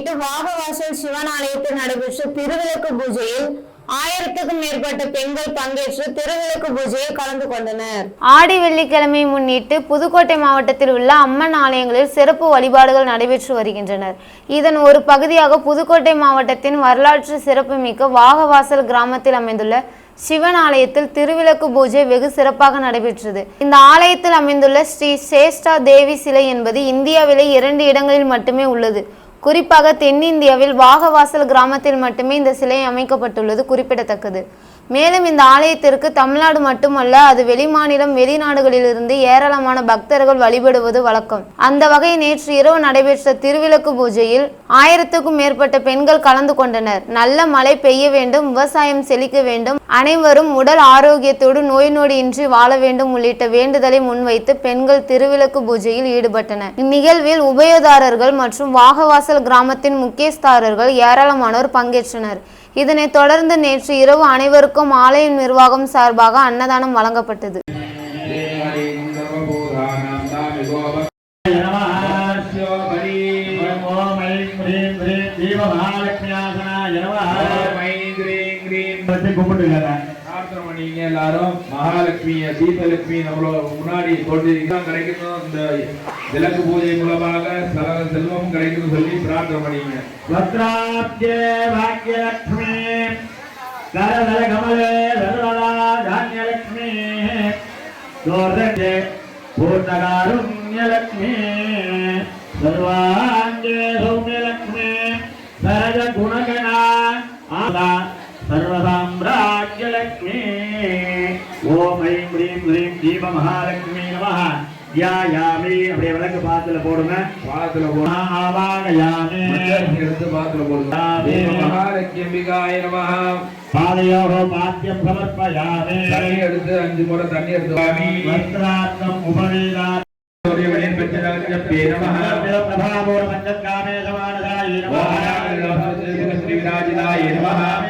முன்னிட்டு வாகவாசல் சிவன் ஆலயத்தில் நடைபெற்ற திருவிளக்கு பூஜையில் ஆயிரத்துக்கும் மேற்பட்ட பெண்கள் பங்கேற்று திருவிளக்கு பூஜையில் கலந்து கொண்டனர். ஆடி வெள்ளிக்கிழமை முன்னிட்டு புதுக்கோட்டை மாவட்டத்தில் உள்ள அம்மன் ஆலயங்களில் சிறப்பு வழிபாடுகள் நடைபெற்று வருகின்றனர். இதன் ஒரு பகுதியாக புதுக்கோட்டை மாவட்டத்தின் வரலாற்று சிறப்புமிக்க வாகவாசல் கிராமத்தில் அமைந்துள்ள சிவன் ஆலயத்தில் திருவிளக்கு பூஜை வெகு சிறப்பாக நடைபெற்றது. இந்த ஆலயத்தில் அமைந்துள்ள ஸ்ரீ சேஷ்டா தேவி சிலை என்பது இந்தியாவிலே இரண்டு இடங்களில் மட்டுமே உள்ளது. குறிப்பாக தென்னிந்தியாவில் வாகவாசல் கிராமத்தில் மட்டுமே இந்த சிலை அமைக்கப்பட்டுள்ளது குறிப்பிடத்தக்கது. மேலும் இந்த ஆலயத்திற்கு தமிழ்நாடு மட்டுமல்ல அது வெளிமாநிலம் வெளிநாடுகளிலிருந்து ஏராளமான பக்தர்கள் வழிபடுவது வழக்கம். அந்த வகை நேற்று இரவு நடைபெற்ற திருவிளக்கு பூஜையில் ஆயிரத்துக்கும் மேற்பட்ட பெண்கள் கலந்து கொண்டனர். நல்ல மழை பெய்ய வேண்டும் விவசாயம் செழிக்க வேண்டும் அனைவரும் உடல் ஆரோக்கியத்தோடு நோய் நொடியின்றி வாழ வேண்டும் உள்ளிட்ட வேண்டுதலை முன்வைத்து பெண்கள் திருவிளக்கு பூஜையில் ஈடுபட்டனர். இந்நிகழ்வில் உபயோதாரர்கள் மற்றும் வாகவாசல் கிராமத்தின் முக்கியஸ்தாரர்கள் ஏராளமானோர் பங்கேற்றனர். இதனைத் தொடர்ந்து நேற்று இரவு அனைவருக்கும் ஆலய நிர்வாகம் சார்பாக அன்னதானம் வழங்கப்பட்டது. நீங்க எல்லாரும் மகாலட்சுமிய தீபலட்சுமி நம்மளோட முன்னாடி தோன்றிருக்கோம் கிடைக்கணும் இந்த விளக்கு பூஜை மூலமாக சகல செல்வம் கிடைக்கும் சொல்லி பிரார்த்தனை பண்ணீங்க भद्राब्जे भाग्यलक्ष्मी करधर कमले धनुरला धान्यलक्ष्मी दोर्दे पूर्णकारुण्यलक्ष्मी सर्वाङ्गे सौम्यलक्ष्मी सहज गुणगणा आदा सर्वसाम्राज्यलक्ष्मी ஓம் ஐம் ஹ்ரீம் ஹ்ரீம் தீப மகாலட்சுமி நமः தியாயாமி. அப்படியே விளக்கு பாத்துல போடுங்க. பாதத்துல போடுங்க ஆவாகயாமி. மஞ்சள் எடுத்து பாதத்துல போடுங்க. மகாலட்சுமிகாய நமஹ. பாதயோகோ பாத்தியம் சமர்ப்பயாமி. தண்ணி எடுத்து அஞ்சு முறை தண்ணி எடுத்து சுவாமி. வஸ்திரார்த்தம் உபவீதா சூரியவனின் பஞ்சராஜப்பே நமஹ. பிரபாபோர பஞ்சகாமே சமானதாய நமः ஸ்ரீவிராஜிதாய நமஹ. கரக்ரைவஜிந்தா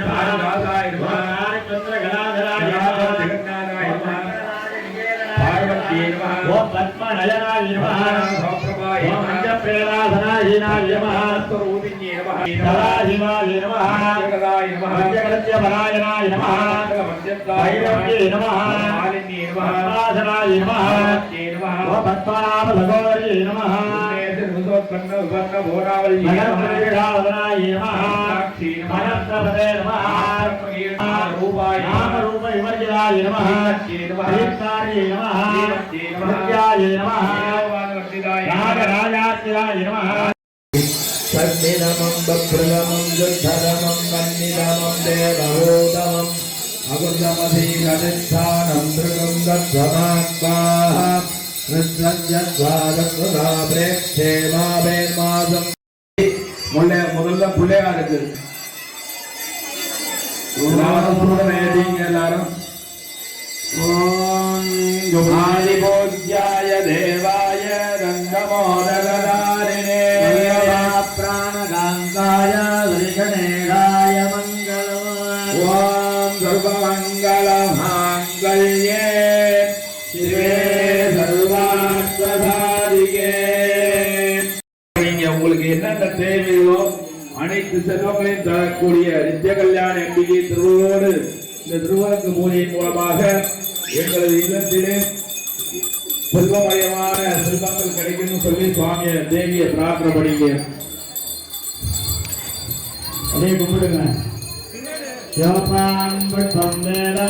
நமः శ్రీనాయ నమః స్వరూపిణ్యే నమః సదాశివాయ నమః జగదాయ నమః జగత్యపరాయణాయ నమః భైరవ్యే నమః మాలిన్యే నమః नमः साक्षी मनप्रभदे नमः रूपाय नाम रूप विमर्जनाय नमः हरिकार्ये नमः हृत्याय नमः नागराजार्चिराय नमः துர்தரமம் வன்னிதமம் தேவரோதமம் அகுந்தமதீகதிஷ்டானம் திருகம் தத்வமாத்மாஹ நிஸ்ரஞ்சத்வாதத்வதாபிரேக்ஷேமாபேர்மாசம் முல்லை முதல்ல பிள்ளையாருக்கு எல்லாரும். ஓம் சர்வமங்கள மாங்கல்யே சிவே சர்வாத்மதாரிகே நீங்க உங்களுக்கு என்னென்ன தேவையோ அனைத்து செல்வங்களையும் தரக்கூடிய நித்திய கல்யாண எம்பிகை திருவோடு இந்த திருவரங்கு மூலியின் மூலமாக எங்களது இல்லத்திலே செல்வமயமான செல்வங்கள் கிடைக்கும் சொல்லி சுவாமியை தேவியை பிரார்த்தனை பண்ணிங்க அப்படியே கும்பிடுங்க. శివపాం వృత్తం నేనా